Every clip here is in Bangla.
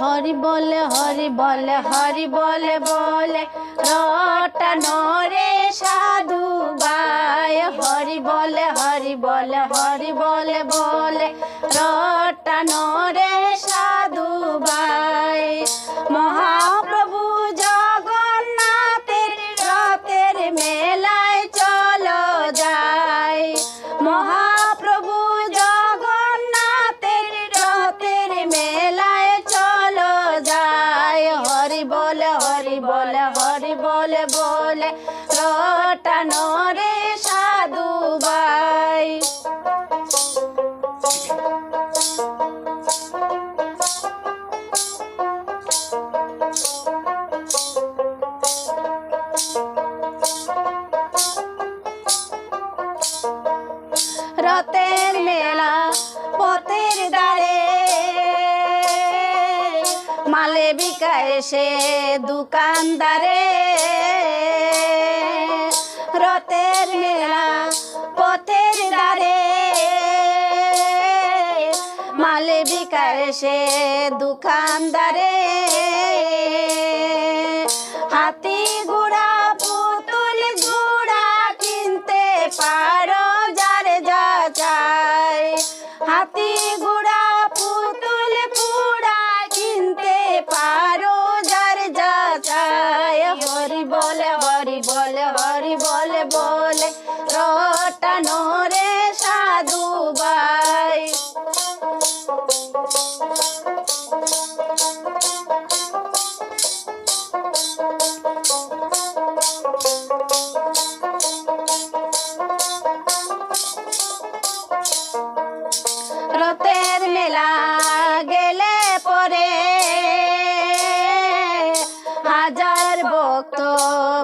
হরি বলে হরি বলে হরি বলে বলে। রটানো নরে সাধু বায় হরি বলে হরি বলে হরি বলে বলে। রটানো রে বলে হরি বলে বলে রটানো রে সাধু বাই রথের মালে বিকায় সে দোকানদারে। রথের মেলা পথের দ্বারে। মালে বিকায় সে দোকানদারে। হাতি ঘোড়া, পুতুল ঘোড়া কিনতে পারো যার যা চাই। হাতি ঘোড়া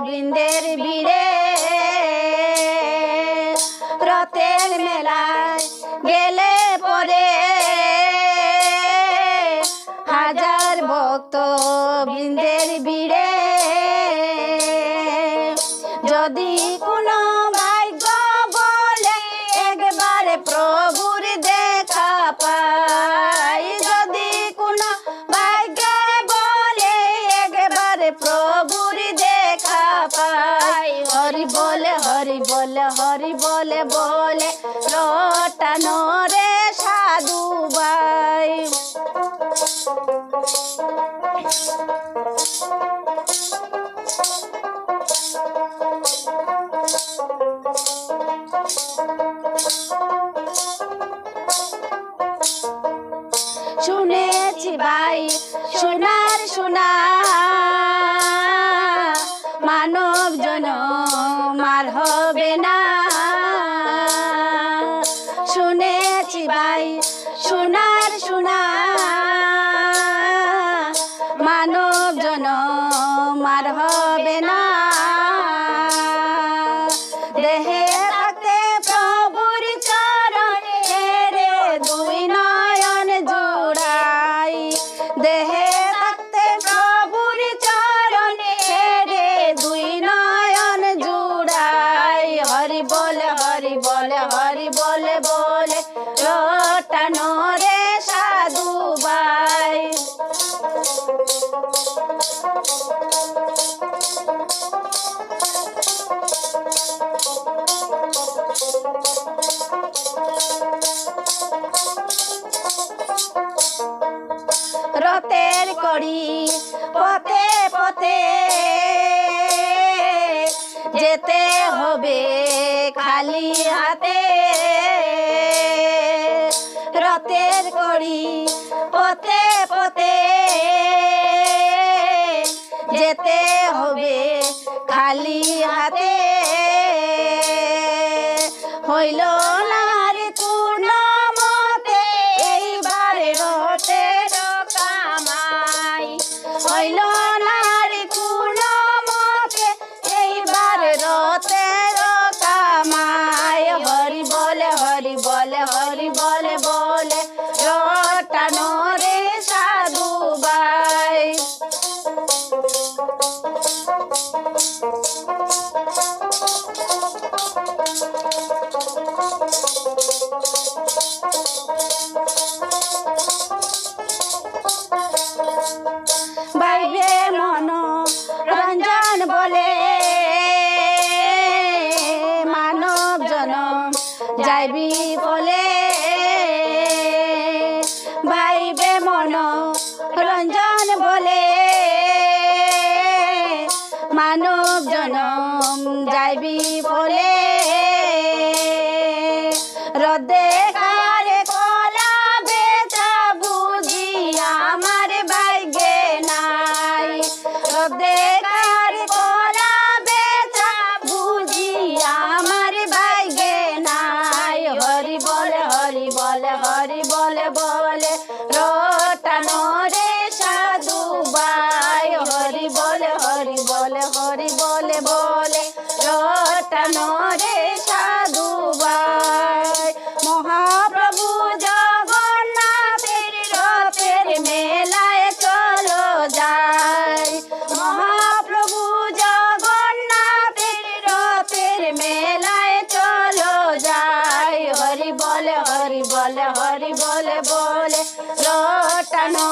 বৃন্দের ভিড়ে। রথের মেলায় গেলে পরে হাজার ভক্ত বৃন্দের ভিড়ে। যদি কোনো বলে হরি বলে বলে রটানো রে সাধু বাই শুনেছি ভাই সোনার সোনা কড়ি পথে পথে যেতে হবে খালি হাতে। রথের করি, পথে পথে যেতে হবে খালি হাতে। যাইবি বলে। বাইবে মন রঞ্জন বলে। মানব জনম যাইবি বলে। হরি বলে হরি বলে বলে রটানো হরি বলে বলে রটানো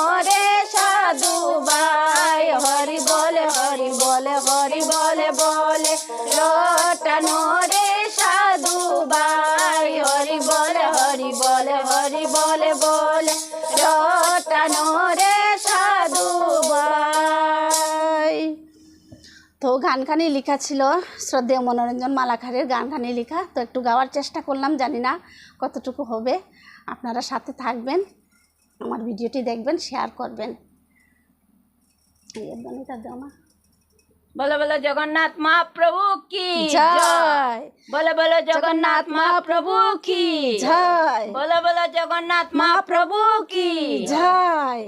গানখানি লেখা ছিল শ্রদ্ধেয় মনোরঞ্জন মালাখারের গানখানি লেখা। তো একটু গাওয়ার চেষ্টা করলাম জানি না কতটুকু হবে। আপনারা সাথে থাকবেন আমার ভিডিওটি দেখবেন শেয়ার করবেন। বলো বলো জগন্নাথ মহাপ্রভু কি? জয়। বলো বলো জগন্নাথ মহাপ্রভু কি? জয়। বলো বলো জগন্নাথ মহাপ্রভু কি? জয়।